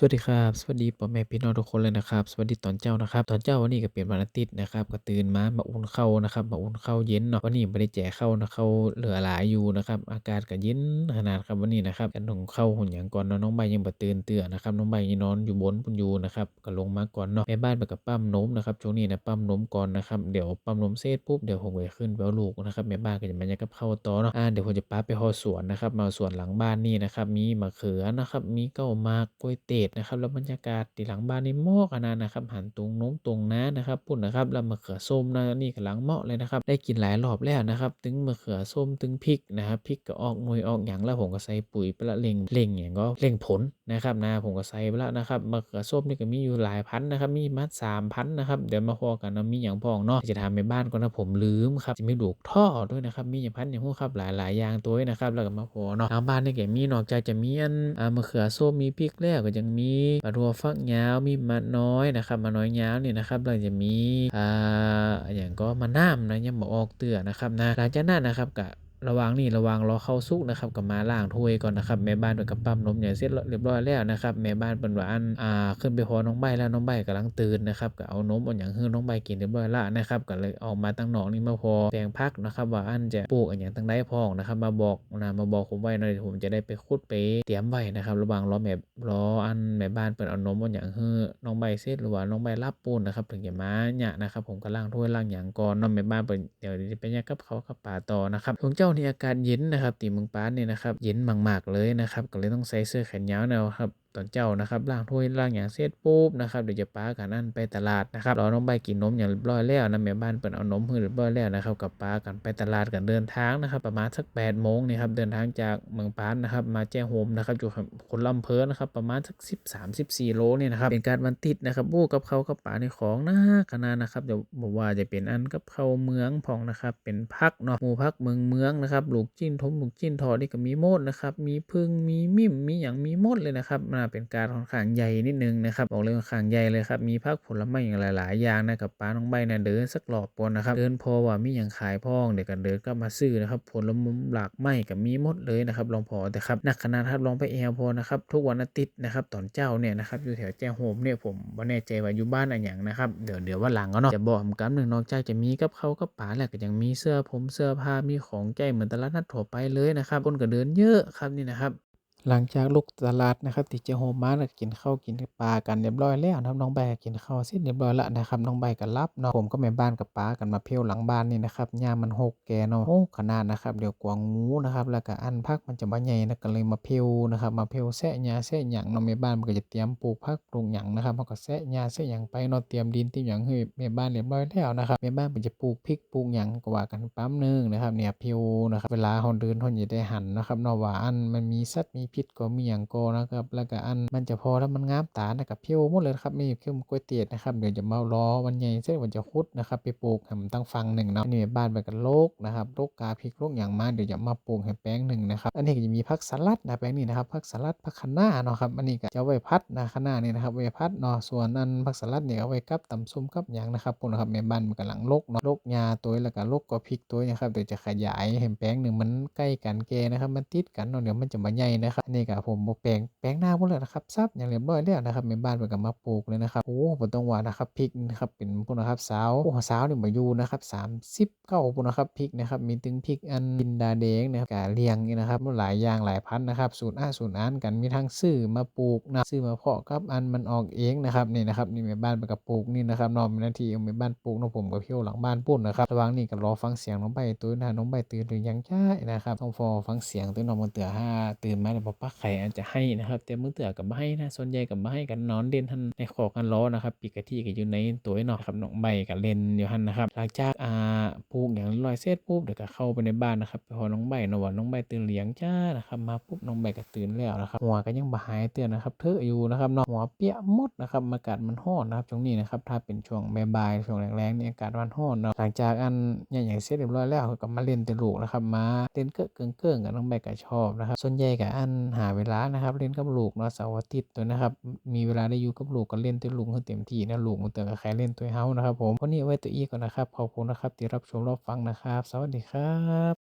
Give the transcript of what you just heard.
สวัสดีครับ สวัสดีพ่อแม่พี่น้องทุกคนเลยนะครับ สวัสดีตอนเช้านะครับ ตอนเช้าวันนี้ก็เป็นวันอาทิตย์นะครับ ก็ตื่นมามาอุ่นเข้านะครับ มาอุ่นเข้าเย็นเนาะ วันนี้บ่ได้แจกข้านะเข้าเหลือหลายอยู่นะครับ อากาศก็เย็นขนาดครับวันนี้นะครับก็หุงเข้าหุงหยังก่อนเนาะน้องใบยังบ่ตื่นเตื้อนะครับ น้องใบยังนอนอยู่บนพู้นอยู่นะครับ ก็ลงมาก่อนเนาะแม่บ้านเพิ่นก็ปั๊มนมนะครับ ช่วงนี้นะปั๊มนมก่อนนะครับ เดี๋ยวปั๊มนมเสร็จปุ๊บ เดี๋ยวผมก็จะขึ้นไปเอาลูกนะครับแม่บ้านก็จะมาเฮ็ดกับเข้าต่อเนาะ อ่า เดี๋ยวผมจะพาไปฮอสวนนะครับ มาสวนหลังบ้านนี่นะครับ มีมะเขือนะครับ มีเก้ามากกล้วยเตดนะครับ แล้วบรรยากาศที่หลังบ้านนี่เหมาะขนาดนะครับ หันตรงนงตรงนานะครับพู้นนะครับแล้วมะเขือส้มนะนี่กำลังเหมาะเลยนะครับ ได้กินหลายรอบแล้วนะครับ ถึงมะเขือส้มถึงพริกนะครับพริกก็ออกหน่วยออกหยังแล้วผมก็ใส่ปุ๋ยไปล้วเร่งเร่งหยังก็เร่งผลนะครับนะผมก็ใส่ไปแล้วนะครับมะเขือส้มนี่ก็มีอยู่หลายพันธุ์นะครับ มีมัดสา3พันธุ์นะครับเดี๋ยวมาพอกันว่ามีหยังพองเนาะจะถามแม่บ้านก่อนะผมลืมครับจะมีลูกท่อด้วยนะครับมีหยังพันธุ์หยังฮู้ครับหลายๆอย่างตัวนะครับแล้วก็มาพอเนาะทางบ้านนี่ก็มีนอกจากจะมีอันมะเขือส้มมีพริกแล้วก็ยังมีมะรัวฟักยาวมีมะน้อยนะครับมะน้อยยาวเนี่ยนะครับเราจะมีอ่าอยังก็มะน้ำนะยังบอกออกเตือนะครับนะหลังจากนั้นนะครับก็ ระว่างนี้ระว่างรอเข้าวสุกนะครับก็มาล้างถ้วยก่อนนะครับแม่บ้านเพิ่นก็ปั๊มนมหยังเสร็จเรียบร้อยแล้วนะครับแม่บ้านเพิ่นว่าอันอ่าขึ้นไปพอน้องใบแล้วน้องใบกำลังตื่นนะครับก็เอานมเอาหยังให้น้องใบกินเรียบร้อยแล้วนะครับก็เลยออกมาทางหนอกนี่มาพอแปลงผักนะครับว่าอันจะปลูกอิหยังทางใดพ้องนะครับมาบอกนะมาบอกผมไว้หน่อยเดี๋ยวผมจะได้ไปขุดไปเตรียมไว้นะครับระว่างรอแม่รออันแม่บ้านเพิ่นเอานมเอาหยังให้น้องใบเสร็จหรือว่าน้องใบหลับพู้นนะครับถึงจะมาหยังนะครับผมก็ล้างถ้วยล้างหยังก่อนเนาะแม่บ้านเพิ่นเดี๋ยวสิไปเฮ็ดกับข้ากับปลาต่อนะครับช่วงเช้านี่อากาศเย็นนะครับตีเมืองปานนี่นะครับเย็นมากๆเลยนะครับก็เลยต้องใส่เสื้อแขนยาวแนวครับ อนเช้านะครับล้างถ้วยล้างหยังเสร็จปุ๊บนะครับเดี๋ยวจะพากันอั่นไปตลาดนะครับรอน้องใบกินนมหยังเรียบร้อยแล้วนะแม่บ้านเพิ่นเอานมให้เรียบร้อยแล้วนะครับก็พากันไปตลาดกันเดินทางนะครับประมาณสัก8โมงนี่ครับเดินทางจากเมืองปานนะครับมาแจ้ห่มนะครับอยู่คนลำเภอนะครับประมาณสัก13-14โลเนี่ยนะครับเป็นการวันอาทิตย์นะครับโอ้กับเขากับปลาในของนักขนาดนะครับเดี๋ยวบ่ว่าจะเป็นอันกับเขาเมืองพองนะครับเป็นผักเนาะหมู่ผักเมืองๆนะครับลูกชิ้นทงลูกชิ้นทอดนี่ก็มีหมดนะครับมีผึ้งมีมิมมีหยังมีหมดเลยนะครับอ่าเป็นการค่อนข้างใหญ่นิดหนึ่งนะครับบอกเลยค่อนข้างใหญ่เลยครับมีผักผลไม้หยังหลาย ๆ อย่างนะก็พาน้องใบน่ะเดินสักรอบก่อนนะครับเดินพอว่ามีหยังขายพ้องเดี๋ยวก็เดินกลับมาซื้อนะครับผลหลากไม้ก็มีหมดเลยนะครับลองพอแต่ครับนักขนาดครับลองไปแอวพ้อนะครับทุกวันอาทิตย์นะครับตอนเช้าเนี่ยนะครับอยู่แถวแจ้ห่มเนี่ยผมบ่แน่ใจว่าอยู่บ้านอะหยังนะครับเดี๋ยวเดี๋ยววันหลังเอาเนาะจะบอกกันนอกจากจะมีกับข้ากับปลาแหล้วก็ยังมีเสื้อผงเสื้อผ้ามีของใช้เหมือนตลาดนัดทั่วไปเลยนะครับคนก็เดินเยอะครับนี่นะครับ หลังจากลุกตลาดนะครับที่แจ้ห่มมาแล้วก็กินข้าวกินปลากันเรียบร้อยแล้วนะครับน้องใบกินข้าวเสร็จเรียบร้อยแล้วนะครับน้องใบก็หลับเนาะผมกับแม่บ้านก็พากันมาเที่ยวหลังบ้านนี่นะครับยามันรกแก่เนาะรกขนาดนะครับเดี๋ยวกลัวงูนะครับแล้วก็อันผักมันจะบ่ใหญ่นะก็เลยมาเพลนะครับมาเพลแซะหญ้าแซะหยังเนาะแม่บ้านเพิ่นก็จะเตรียมปลูกผักปลูกหยังนะครับเราก็แซะหญ้าแซะหยังไปเนาะเตรียมดินเตรียมหยังให้แม่บ้านเรียบร้อยแล้วนะครับแม่บ้านเพิ่นจะปลูกพริกปลูกหยังก็ว่ากันแป๊บหนึ่งนะครับเนี่ยเพลนะครับเวลาเราเดินเราจะได้หันนะครับเนาะว่าอันมันมีสัตว์มีพิษก็มีหยังก็นะครับ แล้วก็อันมันจะพอแล้วมันงามตานะก็เพลหมดเลยนะครับมีเพลกล้วยเตดนะครับเดี๋ยวจะมารอวันใหญ่เสร็จว่าจะขุดนะครับไปปลูกให้มันตั้งฝั่งหนึ่งเนาะนี่บ้านเพิ่นก็โรกนะครับโรกกาพริกโรกหยังมาเดี๋ยวจะมาปลูกให้แปลงหนึ่งนะครับอันนี้ก็จะมีผักสลัดนะแปลงนี้นะครับผักสลัดผักคะน้าเนาะครับอันนี้ก็จะเอาไว้ผัดนะคะน้านี่นะครับไว้ผัดเนาะส่วนอันผักสลัดเนี่ยเอาไว้กับตำส้มกับหยังนะครับพู้นะครับแม่บ้านเพิ่นกำลังโรกเนาะโรกหญ้าตัวแล้วก็โรกกอพริกตัวนะครับเดี๋ยวจะขยายให้แปลงหนึ่งมันใกล้กันแก่นะครับมันติดกันเนาะเดี๋ยวมันจะบ่ใหญ่นะครับอันนี้ก็ผมแปลงแปลงหน้าหมดแล้วนะครับซับหยังเรียบร้อยแล้วนะครับแม่บ้านเพิ่นก็มาปลูกเลยนะครับโอ้บ่ต้องว่านะครับพริกนะครับเป็นพู้นะครับสาวโอ้สาวนี่บ่อยู่นะครับ39พู้นนะครับพริกนะครับมีถึงพริกอันจินดาแดงนะครับกะเหรี่ยงนี่นะครับหลายอย่างหลายพันนะครับสูตรอ้าสูตรอานกันมีทั้งซื้อมาปลูกนะซื้อมาเพาะกับอันมันออกเองนะครับนี่นะครับนี่แม่บ้านเพิ่นก็ปลูกนี่นะครับนาะมีหน้าที่แม่บ้านปลูกนะผมก็เที่ยวหลังบ้านพู้นนะครับระหว่างนี้ก็รอฟังเสียงน้องใบตื่นนะน้องใบตื่นหรือยังจ้านะครับต้องรอฟังเสียงตื่นนอนบางเทื่อห่าตื่นมาแล้วบ่ปลักไข่อาจจะให้นะครับแต่บางเทื่อก็บ่ให้นะส่วนใหญ่ก็บ่ให้กันนอนเล่นหั่นในคอกันรอนะครับปิกะทิก็อยู่ในตัวเนาะครับน้องใบก็เล่นอยู่หั่นนะครับหลังจากอ่าปลูกหยังเรียบร้อยเสร็จปุ๊บเดี๋ยวก็เข้าไปในบ้านนะครับไปพ้อน้องใบเนาะว่าน้องใบตื่นหรือยังจ้านะครับมาปุ๊บน้องใบก็ตื่นแล้วนะครับหัวก็ยังบ่หายเตือนนะครับเทอะอยู่นะครับเนาะหัวเปียกหมดนะครับอากาศมันร้อนนะครับช่วงนี้นะครับถ้าเป็นช่วงบ่ายๆช่วงแลงๆนี่อากาศมันร้อนเนาะหลังจากอั่นเฮ็ดหยังเสร็จเรียบร้อยแล้วก็มาเล่นแต่ลูกนะครับมาเล่นเกอะเกิ้งกับน้องใบก็ชอบนะครับส่วนใหญ่ก็อั่นหาเวลานะครับ เล่นกับลูกเนาะเสาร์อาทิตย์ตัวนะครับ มีเวลาได้อยู่กับลูกก็เล่นตัวลูกให้เต็มที่นะลูกมันเทื่อก็แค่เล่นตัวเฮานะครับผมวันนี้เอาไว้ตัวอีก่อนนะครับขอบคุณนะครับที่รับชมรับฟังนะครับ สวัสดีครับ